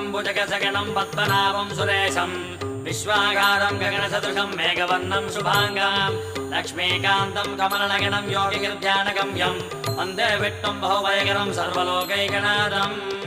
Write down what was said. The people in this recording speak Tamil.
भुजगम् भुजगसगणम् पद्मनाभम् सुरेशम् विश्वागारम् गगनसदृशम् मेघवर्णम् शुभाङ्गाम् लक्ष्मीकान्तम् कमलनगनम् योगिगिर्ध्यानगम्यम् वन्दे विट्टम् बहुवयगरम् सर्वलोकैकनादम्